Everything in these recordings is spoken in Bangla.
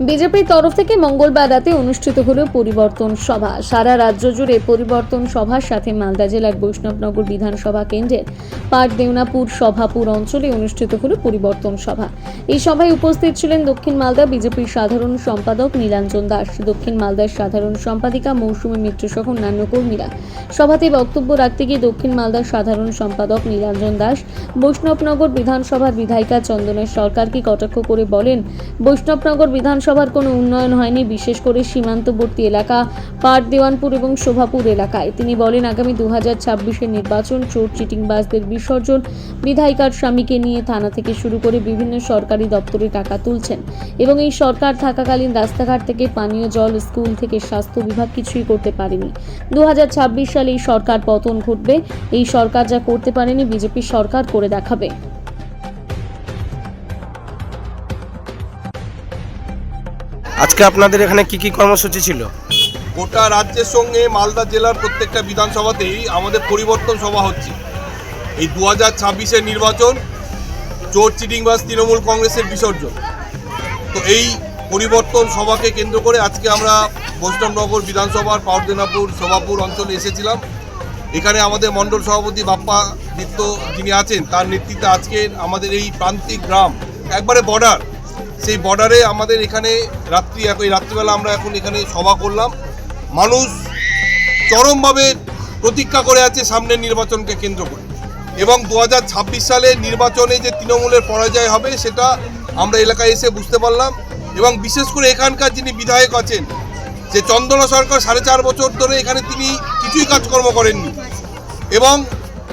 বিজেপির তরফ থেকে মঙ্গলবার রাতে অনুষ্ঠিত হল পরিবর্তন সভা। সারা রাজ্য জুড়ে পরিবর্তন সভার সাথে মালদা জেলার বৈষ্ণবনগর বিধানসভা কেন্দ্রের পাট দেওনাপুর সভাপুর অঞ্চলে অনুষ্ঠিত হল পরিবর্তন সভা। এই সভায় উপস্থিত ছিলেন দক্ষিণ মালদা বিজেপির সাধারণ সম্পাদক নীলাঞ্জন দাস, দক্ষিণ মালদার সাধারণ সম্পাদিকা মৌসুমী মিত্র সহ অন্যান্য কর্মীরা। সভাতে বক্তব্য রাখতে গিয়ে দক্ষিণ মালদার সাধারণ সম্পাদক নীলাঞ্জন দাস, বৈষ্ণবনগর বিধানসভার বিধায়িকা চন্দনের সরকারকে কটাক্ষ করে বলেন, বৈষ্ণবনগর বিধানসভার কোনো উন্নয়ন হয়নি, বিশেষ করে সীমান্তবর্তী এলাকা পাট দেওয়ানপুর এবং শোভাপুর এলাকায়। তিনি বলেন, আগামী দু হাজার ছাব্বিশের নির্বাচন চোর, চিটিংবাজদের বিসর্জন, বিধায়িকার স্বামীকে নিয়ে থানা থেকে শুরু করে বিভিন্ন সরকারি দপ্তরে টাকা তুলছেন এবং এই সরকার থাকাকালীন রাস্তাঘাট থেকে পানীয় জল, স্কুল থেকে স্বাস্থ্য বিভাগ কিছুই করতে পারেনি। দু হাজার ছাব্বিশ সালে এই সরকার পতন ঘটবে। এই সরকার যা করতে পারেনি বিজেপি সরকার করে দেখাবে। আজকে আপনাদের এখানে কি কি কর্মসূচি ছিল? গোটা রাজ্যের সঙ্গে মালদা জেলার প্রত্যেকটা বিধানসভাতেই আমাদের পরিবর্তন সভা হচ্ছে। এই দু হাজার ছাব্বিশের নির্বাচন চোর চিটিংবাজ তৃণমূল কংগ্রেসের বিসর্জন। তো এই পরিবর্তন সভাকে কেন্দ্র করে আজকে আমরা বৈষ্ণবনগর বিধানসভার পাউরদেনাপুর শোভাপুর অঞ্চলে এসেছিলাম। এখানে আমাদের মণ্ডল সভাপতি বাপ্পা দিত্য যিনি আছেন, তার নেতৃত্বে আজকে আমাদের এই প্রান্তিক গ্রাম, একবারে বর্ডার সেই বর্ডারে আমাদের এখানে রাত্রি একই রাত্রিবেলা আমরা এখন এখানে সভা করলাম। মানুষ চরমভাবে প্রতীক্ষা করে আছে সামনের নির্বাচনকে কেন্দ্র করে। এবং দু হাজার ছাব্বিশ সালে নির্বাচনে যে তৃণমূলের পরাজয় হবে, সেটা আমরা এলাকায় এসে বুঝতে পারলাম। এবং বিশেষ করে এখানকার যিনি বিধায়ক আছেন, যে চন্দনা সরকার সাড়ে চার বছর ধরে এখানে তিনি কিছুই কাজকর্ম করেননি। এবং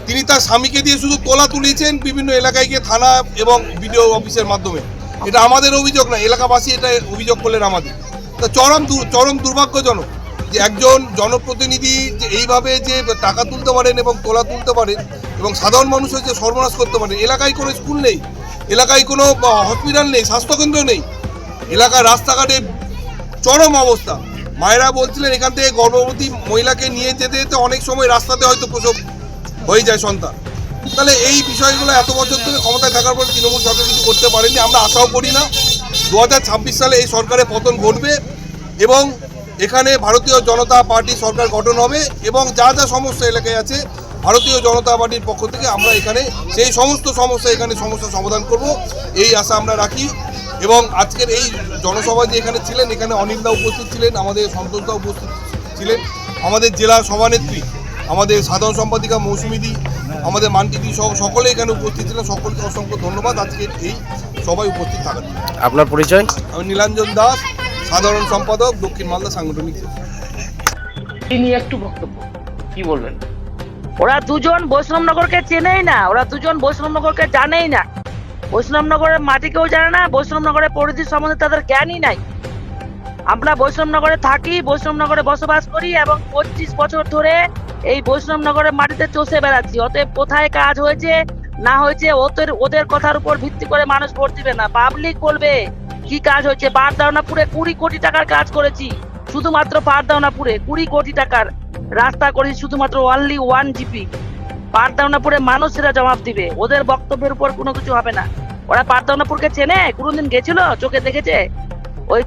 তিনি তার স্বামীকে দিয়ে শুধু তোলা তুলিয়েছেন বিভিন্ন এলাকায় গিয়ে থানা এবং বিডিও অফিসের মাধ্যমে। এটা আমাদের অভিযোগ না, এলাকাবাসী এটা অভিযোগ করলেন আমাদের। তা চরম চরম দুর্ভাগ্যজনক যে একজন জনপ্রতিনিধি যে এইভাবে যে টাকা তুলতে পারেন এবং তোলা তুলতে পারেন এবং সাধারণ মানুষের যে সর্বনাশ করতে পারেন, এলাকায় কোনো স্কুল নেই, এলাকায় কোনো হসপিটাল নেই, স্বাস্থ্যকেন্দ্র নেই, এলাকার রাস্তাঘাটে চরম অবস্থা। মায়েরা বলছিলেন এখান থেকে গর্ভবতী মহিলাকে নিয়ে যেতে যেতে অনেক সময় রাস্তাতে হয়তো প্রসব হয়ে যায় সন্তান। তাহলে এই বিষয়গুলো এত বছর ধরে ক্ষমতায় থাকার পর তৃণমূল সরকার কিছু করতে পারেনি, আমরা আশাও করি না। দু হাজার ছাব্বিশ সালে এই সরকারের পতন ঘটবে এবং এখানে ভারতীয় জনতা পার্টি সরকার গঠন হবে এবং যা যা সমস্যা এলাকায় আছে, ভারতীয় জনতা পার্টির পক্ষ থেকে আমরা এখানে সেই সমস্ত সমস্যা এখানে সমস্যা সমাধান করব, এই আশা আমরা রাখি। এবং আজকের এই জনসভা যে এখানে ছিলেন, এখানে অনিন্দা উপস্থিত ছিলেন, আমাদের সন্তোষদা উপস্থিত ছিলেন, আমাদের জেলা সভানেত্রী আমাদের সাধারণ সম্পাদিকা মৌসুমিদি আমাদের মান্টিদি সহ সকলে এখানে উপস্থিত ছিলেন। সকলকে অসংখ্য ধন্যবাদ। আজকের এই সবাই উপস্থিত থাকার আপনার পরিচয়? আমি নীলাঞ্জন দাস সাধারণ সম্পাদক দক্ষিণ মালদা সাংগঠনিক নিয়ে একটু বক্তব্য। কি বলবেন? ওরা দুজন বৈষ্ণবনগরকে চেনেই না। ওরা দুজন বৈষ্ণবনগরকে জানেই না। বৈষ্ণবনগরের মাটিকেও জানে না বৈষ্ণবনগরের পরিধি সম্বন্ধে তাদের জ্ঞানই নাই। আমরা বৈষ্ণবনগরে থাকি বৈষ্ণবনগরে বসবাস করি এবং পঁচিশ বছর ধরে এই বৈষ্ণবনগরের মাটিতে চষে বেড়াচ্ছি। অতএব কোথায় কাজ হয়েছে, না হয়েছে, ওদের ওদের কথার উপর ভিত্তি করে মানুষ ভোট দিবে না। পাবলিক বলবে, কি কাজ হয়েছে? বারদাওনাপুরে কুড়ি কোটি টাকার কাজ করেছি, শুধুমাত্র বারদাওনাপুরে কুড়ি কোটি টাকার রাস্তা করেছি শুধুমাত্র অনলি ওয়ান জিপি পারদাওনাপুরে মানুষেরা জবাব দিবে, ওদের বক্তব্যের উপর কোনো কিছু হবে না। ওরা পারদাওনাপুরকে চেনে, কোনোদিন গেছিল? চোখে দেখেছে? ওই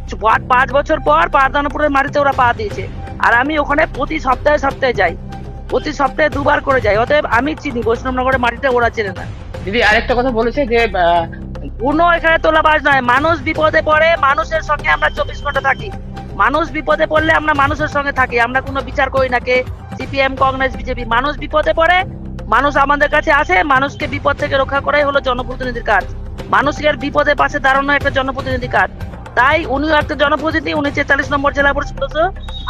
পাঁচ বছর পর পারদাওনাপুরের মাটিতে ওরা পা দিয়েছে। আর আমি ওখানে প্রতি সপ্তাহে সপ্তাহে যাই। প্রতি সপ্তাহে দুবার করে যাই অতএব আমি চিনি বৈষ্ণবনগরের মাটিতে ওরা চেনে না। দিদি আরেকটা কথা বলেছে যে কোনো এখানে তোলাবাজ নয়। মানুষ বিপদে পড়ে মানুষের সঙ্গে আমরা চব্বিশ ঘণ্টা থাকি। মানুষ বিপদে পড়লে আমরা মানুষের সঙ্গে থাকি। আমরা কোনো বিচার করি না কে। সিপিএম কংগ্রেস বিজেপি মানুষ বিপদে পড়ে মানুষ আমাদের কাছে আসে মানুষকে বিপদ থেকে রক্ষা করাই হলো জনপ্রতিনিধির কাজ। মানুষের বিপদে পাশে দাঁড়ানো একটা জনপ্রতিনিধি কাজ। তাই উনিও একটা জনপ্রতিনিধি, উনি তেতাল্লিশ নম্বর জেলা পরিষদ সদস্য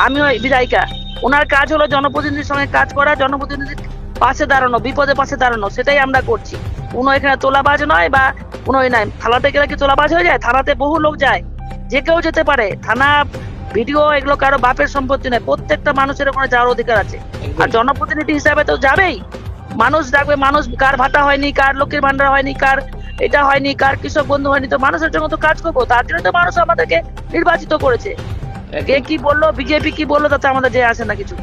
আমিও বিধায়িকা। ওনার কাজ হলো জনপ্রতিনিধির সঙ্গে কাজ করা, জনপ্রতিনিধির পাশে দাঁড়ানো, বিপদে পাশে দাঁড়ানো, সেটাই আমরা করছি। কোনো এখানে তোলাবাজ নয় বা কোনো নাই। থানাতে গেলে কি তোলাবাজ হয়ে যায়? থানাতে বহু লোক যায়। যে কেউ যেতে পারে। থানা ভিডিও এগুলো কারও বাপের সম্পত্তি নয়। প্রত্যেকটা মানুষের ওখানে যাওয়ার অধিকার আছে। আর জনপ্রতিনিধি হিসাবে তো যাবেই। মানুষ ডাকবে, মানুষ কার ভাতা হয়নি, কার লক্ষ্মীর ভান্ডার হয়নি, কার এটা হয়নি কার কৃষক বন্ধু হয়নি তো মানুষের জন্য তো কাজ করব তার জন্য তো মানুষ আমাদেরকে নির্বাচিত করেছে। কে কি বলল বিজেপি কি বলল তাতে আমাদের যে আসে না কিছু।